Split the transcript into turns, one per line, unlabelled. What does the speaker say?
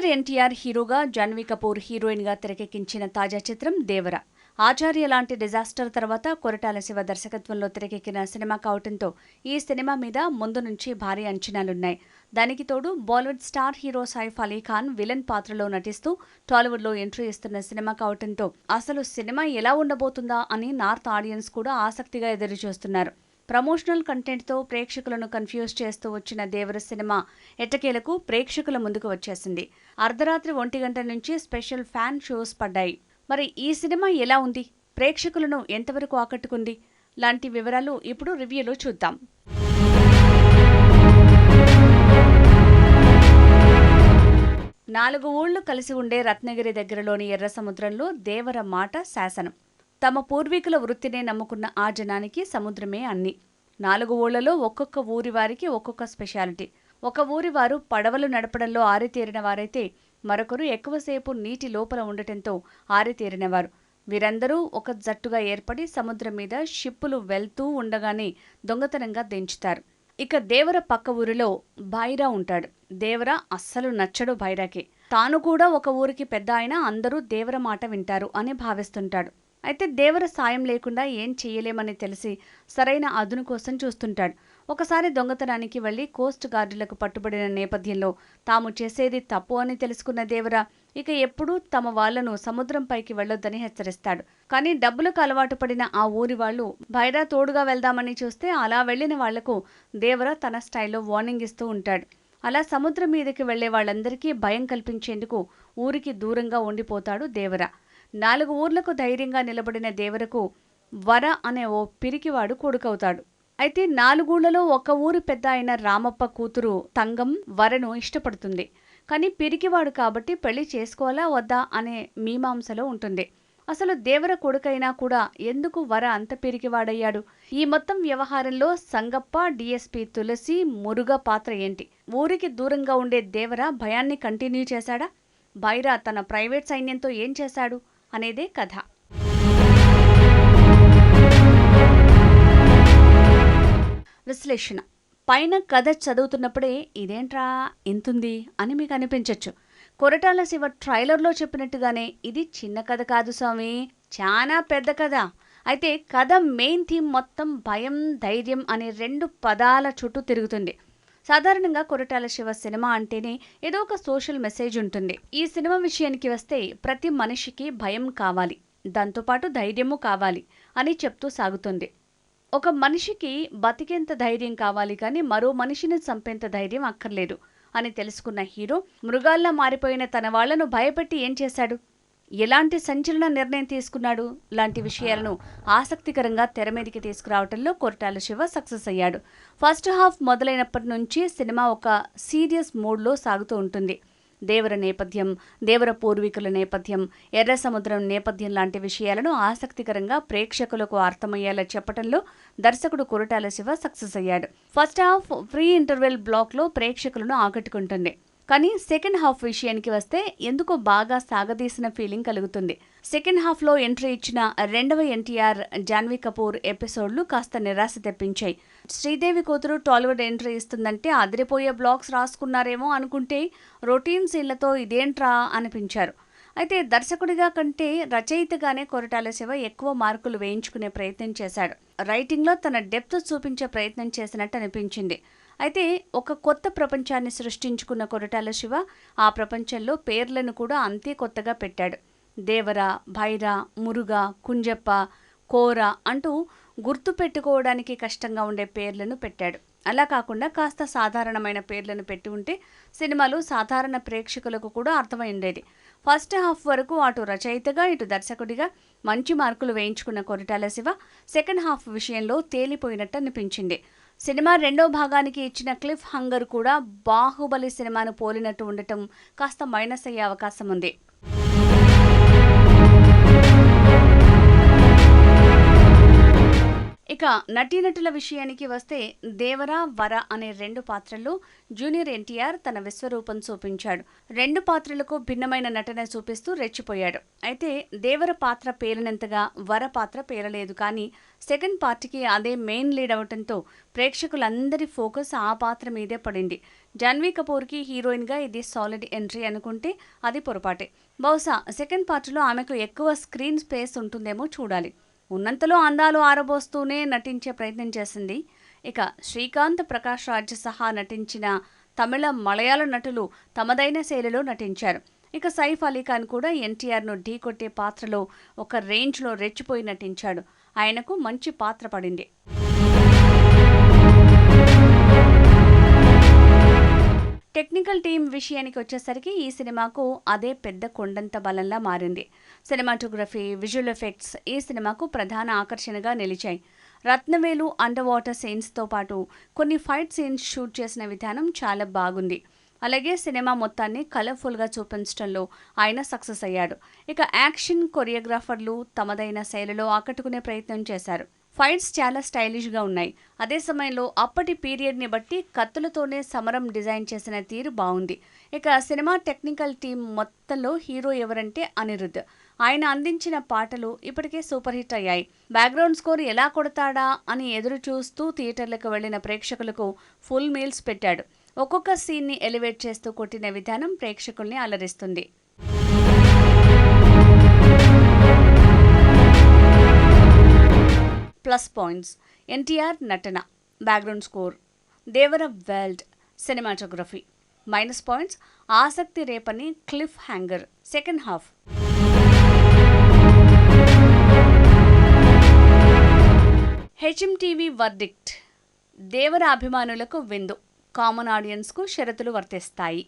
Junior NTR హీరోగా జాన్వీ కపూర్ హీరోయిన్గా తెరకెక్కించిన తాజా చిత్రం దేవర. ఆచార్య లాంటి డిజాస్టర్ తర్వాత కొరటాల శివ దర్శకత్వంలో తెరకెక్కిన సినిమా కావటంతో ఈ సినిమా మీద ముందు నుంచి భారీ అంచనాలున్నాయి. దానికి తోడు Bollywood star hero Saif Ali Khan villain పాత్రలో నటిస్తూ టాలీవుడ్లో ఎంట్రీ ఇస్తున్న సినిమా కావటంతో అసలు సినిమా ఎలా ఉండబోతుందా అని నార్త్ ఆడియన్స్ కూడా ఆసక్తిగా ఎదురుచూస్తున్నారు. ప్రమోషనల్ కంటెంట్తో ప్రేక్షకులను కన్ఫ్యూజ్ చేస్తూ వచ్చిన దేవర సినిమా ఎట్టకేలకు ప్రేక్షకుల ముందుకు వచ్చేసింది. అర్ధరాత్రి ఒంటి గంట నుంచి స్పెషల్ ఫ్యాన్ షోస్ పడ్డాయి. మరి ఈ సినిమా ఎలా ఉంది? ప్రేక్షకులను ఎంతవరకు ఆకట్టుకుంది? లాంటి వివరాలు ఇప్పుడు రివ్యూలో చూద్దాం. నాలుగు ఊళ్ళు కలిసి ఉండే రత్నగిరి దగ్గరలోని ఎర్ర సముద్రంలో దేవర మాట శాసనం. తమ పూర్వీకుల వృత్తినే నమ్ముకున్న ఆ జనానికి సముద్రమే అన్ని. నాలుగు ఊళ్ళలో ఒక్కొక్క ఊరి వారికి ఒక్కొక్క స్పెషాలిటీ. ఒక ఊరి వారు పడవలు నడపడంలో ఆరితేరిన వారైతే మరొకరు ఎక్కువసేపు నీటి లోపల ఉండటంతో ఆరితేరినవారు. వీరందరూ ఒక జట్టుగా ఏర్పడి సముద్రం మీద షిప్పులు వెళ్తూ ఉండగానే దొంగతనంగా దించుతారు. ఇక దేవర పక్క ఊరిలో భైరా ఉంటాడు. దేవర అస్సలు నచ్చడు భైరాకి. తాను కూడా ఒక ఊరికి పెద్ద అయినా అందరూ దేవర మాట వింటారు అని భావిస్తుంటాడు. అయితే దేవర సాయం లేకుండా ఏం చెయ్యలేమని తెలిసి సరైన అదును కోసం చూస్తుంటాడు. ఒకసారి దొంగతనానికి వెళ్ళి కోస్ట్ గార్డులకు పట్టుబడిన నేపథ్యంలో తాము చేసేది తప్పు అని తెలుసుకున్న దేవర ఇక ఎప్పుడూ తమ వాళ్ళను సముద్రంపైకి వెళ్ళొద్దని హెచ్చరిస్తాడు. కానీ డబ్బులకు అలవాటు పడిన ఆ ఊరి వాళ్ళు భైరా తోడుగా వెళ్దామని చూస్తే అలా వెళ్ళిన వాళ్ళకు దేవర తన స్టైల్లో వార్నింగ్ ఇస్తూ ఉంటాడు. అలా సముద్రం మీదకి వెళ్ళే వాళ్ళందరికీ భయం కల్పించేందుకు ఊరికి దూరంగా ఉండిపోతాడు దేవర. నాలుగు ఊర్లకు ధైర్యంగా నిలబడిన దేవరకు వర అనే ఓ పిరికివాడు కొడుకవుతాడు. అయితే నాలుగూళ్ళలో ఒక ఊరు పెద్ద అయిన రామప్ప కూతురు తంగం వరను ఇష్టపడుతుంది. కానీ పిరికివాడు కాబట్టి పెళ్ళి చేసుకోవాలా వద్దా అనే మీమాంసలో ఉంటుంది. అసలు దేవర కొడుకైనా కూడా ఎందుకు వర అంత పిరికివాడయ్యాడు? ఈ మొత్తం వ్యవహారంలో సంగప్ప డిఎస్పి తులసి మురుగ పాత్ర ఏంటి? ఊరికి దూరంగా ఉండే దేవర భయాన్ని కంటిన్యూ చేశాడా? బైరా తన ప్రైవేట్ సైన్యంతో ఏం చేశాడు? అనేదే కథ. విశ్లేషణ. పైన కథ చదువుతున్నప్పుడే ఇదేంట్రా ఇంతుంది అని మీకు అనిపించవచ్చు కొరటాల శివ ట్రైలర్లో చెప్పినట్టుగానే ఇది చిన్న కథ కాదు స్వామి. చాలా పెద్ద కథ. అయితే కథ మెయిన్ థీమ్ మొత్తం భయం ధైర్యం అనే రెండు పదాల చుట్టూ తిరుగుతుంది. సాధారణంగా కొరటాల శివ సినిమా అంటేనే ఏదో ఒక సోషల్ మెసేజ్ ఉంటుంది. ఈ సినిమా విషయానికి వస్తే ప్రతి మనిషికి భయం కావాలి. దాంతోపాటు ధైర్యము కావాలి అని చెప్తూ సాగుతుంది. ఒక మనిషికి బతికేంత ధైర్యం కావాలి కానీ మరో మనిషిని చంపేంత ధైర్యం అక్కర్లేదు అని తెలుసుకున్న హీరో మృగాల్లా మారిపోయిన తన వాళ్ళను భయపెట్టి ఏం చేశాడు? ఎలాంటి సంచలన నిర్ణయం తీసుకున్నాడు? లాంటి విషయాలను ఆసక్తికరంగా తెర మీదకి తీసుకురావడంలో కొరటాల శివ సక్సెస్ అయ్యాడు. ఫస్ట్ హాఫ్ మొదలైనప్పటి నుంచి సినిమా ఒక సీరియస్ మూడ్లో సాగుతూ ఉంటుంది. దేవర నేపథ్యం దేవర పూర్వీకుల నేపథ్యం ఎర్ర సముద్రం నేపథ్యం లాంటి విషయాలను ఆసక్తికరంగా ప్రేక్షకులకు అర్థమయ్యేలా చెప్పడంలో దర్శకుడు కొరటాల శివ సక్సెస్ అయ్యాడు. ఫస్ట్ హాఫ్ ఫ్రీ ఇంటర్వెల్ బ్లాక్లో ప్రేక్షకులను ఆకట్టుకుంటుంది. కానీ సెకండ్ హాఫ్ విషయానికి వస్తే ఎందుకో బాగా సాగదీసిన ఫీలింగ్ కలుగుతుంది. సెకండ్ హాఫ్లో ఎంట్రీ ఇచ్చిన రెండవ ఎన్టీఆర్ జాన్వీ కపూర్ ఎపిసోడ్లు కాస్త నిరాశ తెప్పించాయి. శ్రీదేవి కూతురు టాలీవుడ్ ఎంట్రీ ఇస్తుందంటే అదిరిపోయే బ్లాగ్స్ రాసుకున్నారేమో అనుకుంటే రొటీన్ సీన్లతో ఇదేంట్రా అనిపించారు. అయితే దర్శకుడిగా కంటే రచయితగానే కొరటాల శివ ఎక్కువ మార్కులు వేయించుకునే ప్రయత్నం చేశాడు. రైటింగ్లో తన డెప్త్ చూపించే ప్రయత్నం చేసినట్టు అనిపించింది. అయితే ఒక కొత్త ప్రపంచాన్ని సృష్టించుకున్న కొరటాల శివ ఆ ప్రపంచంలో పేర్లను కూడా అంతే కొత్తగా పెట్టాడు. దేవర భైర మురుగ కుంజప్ప కోర అంటూ గుర్తు పెట్టుకోవడానికి కష్టంగా ఉండే పేర్లను పెట్టాడు. అలా కాకుండా కాస్త సాధారణమైన పేర్లను పెట్టి ఉంటే సినిమాలు సాధారణ ప్రేక్షకులకు కూడా అర్థమై ఉండేది ఫస్ట్ హాఫ్ వరకు అటు రచయితగా ఇటు దర్శకుడిగా మంచి మార్కులు వేయించుకున్న కొరటాల శివ సెకండ్ హాఫ్ విషయంలో తేలిపోయినట్టు అనిపించింది. సినిమా రెండో భాగానికి ఇచ్చిన క్లిఫ్ హంగర్ కూడా బాహుబలి సినిమాను పోలినట్టు ఉండటం కాస్త మైనస్ అయ్యే అవకాశం ఉంది ఇక నటీనటుల విషయానికి వస్తే దేవర వర అనే రెండు పాత్రల్లో జూనియర్ ఎన్టీఆర్ తన విశ్వరూపం చూపించాడు. రెండు పాత్రలకు భిన్నమైన నటన చూపిస్తూ రెచ్చిపోయాడు. అయితే దేవర పాత్ర పేలినంతగా వర పాత్ర పేరలేదు కానీ సెకండ్ పార్ట్కి అదే మెయిన్ లీడ్ అవటంతో ప్రేక్షకులందరి ఫోకస్ ఆ పాత్ర మీదే పడింది. జాన్వీ కపూర్కి హీరోయిన్గా ఇది సాలిడ్ ఎంట్రీ అనుకుంటే అది పొరపాటే. బహుశా సెకండ్ పార్ట్లో ఆమెకు ఎక్కువ స్క్రీన్ స్పేస్ ఉంటుందేమో చూడాలి. ఉన్నంతలో అందాలు ఆరబోస్తూనే నటించే ప్రయత్నం చేసింది. ఇక శ్రీకాంత్ ప్రకాష్ రాజ్ సహా నటించిన తమిళ మలయాళ నటులు తమదైన శైలిలో నటించారు. ఇక సైఫ్ అలీ ఖాన్ కూడా ఎన్టీఆర్ను ఢీకొట్టే పాత్రలో ఒక రేంజ్లో రెచ్చిపోయి నటించాడు. ఆయనకు మంచి పాత్ర పడింది. టెక్నికల్ టీం విషయానికి వచ్చేసరికి ఈ సినిమాకు అదే పెద్ద కొండంత బలంలా మారింది. సినిమాటోగ్రఫీ విజువల్ ఎఫెక్ట్స్ ఈ సినిమాకు ప్రధాన ఆకర్షణగా నిలిచాయి. రత్నవేలు అండర్ వాటర్ సీన్స్తో పాటు కొన్ని ఫైట్ సీన్స్ షూట్ చేసిన విధానం చాలా బాగుంది. అలాగే సినిమా మొత్తాన్ని కలర్ఫుల్గా చూపించడంలో ఆయన సక్సెస్ అయ్యాడు. ఇక యాక్షన్ కొరియోగ్రాఫర్లు తమదైన శైలిలో ఆకట్టుకునే ప్రయత్నం చేశారు. ఫైట్స్ చాలా స్టైలిష్గా ఉన్నాయి. అదే సమయంలో అప్పటి పీరియడ్ని బట్టి కత్తులతోనే సమరం డిజైన్ చేసిన తీరు బాగుంది ఇక సినిమా టెక్నికల్ టీం మొత్తంలో హీరో ఎవరంటే అనిరుద్ధ్ ఆయన అందించిన పాటలు ఇప్పటికే సూపర్ హిట్ అయ్యాయి. బ్యాక్గ్రౌండ్ స్కోర్ ఎలా కొడతాడా అని ఎదురు చూస్తూ థియేటర్లకు వెళ్ళిన ప్రేక్షకులకు ఫుల్ మీల్స్ పెట్టాడు. ఒక్కొక్క సీన్ని ఎలివేట్ చేస్తూ కొట్టిన విధానం ప్రేక్షకుల్ని అలరిస్తుంది. Plus points. ఎన్టీఆర్ నటన. Background score. Devara world cinematography. Minus points. ఆసక్తి రేపని cliffhanger. Second half. HMTV verdict verdict. Devara అభిమానులకు విందు. కామన్ ఆడియన్స్కు షరతులు వర్తిస్తాయి.